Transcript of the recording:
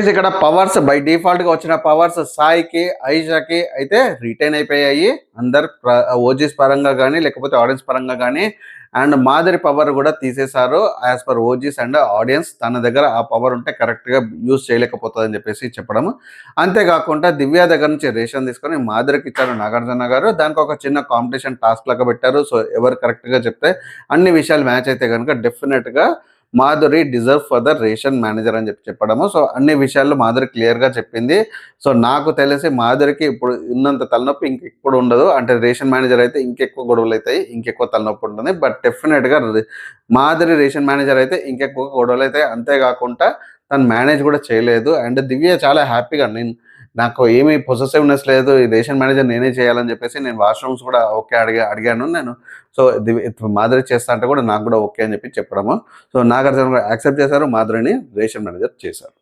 ఇక్కడ powers by డిఫాల్ట్గా వచ్చిన పవర్స్ సాయికి ఐజాకి అయితే రిటైన్ అయిపోయాయి. అందరు ఓజీస్ పరంగా కానీ లేకపోతే ఆడియన్స్ పరంగా కానీ అండ్ మాదిరి పవర్ కూడా తీసేశారు. As per OGs and audience తన దగ్గర ఆ పవర్ ఉంటే కరెక్ట్గా యూజ్ చేయలేకపోతుంది అని చెప్పేసి చెప్పడం అంతేకాకుండా దివ్య దగ్గర నుంచి రేషన్ తీసుకొని మాదిరికి ఇచ్చారు నాగార్జున గారు. దానికి ఒక చిన్న కాంపిటీషన్ టాస్క్ లాగా పెట్టారు. సో ఎవరు కరెక్ట్గా చెప్తే అన్ని విషయాలు మ్యాచ్ అయితే కనుక డెఫినెట్గా Madhuri deserve for the ration manager అని చెప్పి చెప్పడము. సో అన్ని విషయాల్లో మాధురి క్లియర్గా చెప్పింది. సో నాకు తెలిసి మాధురికి ఇప్పుడు ఉన్నంత తలనొప్పి ఇంకెప్పుడు ఉండదు. అంటే రేషన్ మేనేజర్ అయితే ఇంకెక్కువ గొడవలు అవుతాయి ఇంకెక్కువ తలనొప్పి ఉంటుంది. బట్ డెఫినెట్గా మాధురి రేషన్ మేనేజర్ అయితే ఇంకెక్కువ గొడవలు అవుతాయి. అంతేకాకుండా తను మేనేజ్ కూడా చేయలేదు. అండ్ దివ్య చాలా హ్యాపీగా నేను నాకు ఏమీ పొసెసివ్నెస్ లేదు ఈ రేషన్ మేనేజర్ నేనే చేయాలని చెప్పేసి నేను వాష్రూమ్స్ కూడా ఓకే అడిగా అడిగాను నేను. సో మాధురి చేస్తా అంటే కూడా నాకు కూడా ఓకే అని చెప్పి చెప్పడము. సో నాగార్జున కూడా యాక్సెప్ట్ చేశారు మాధురిని రేషన్ మేనేజర్ చేశారు.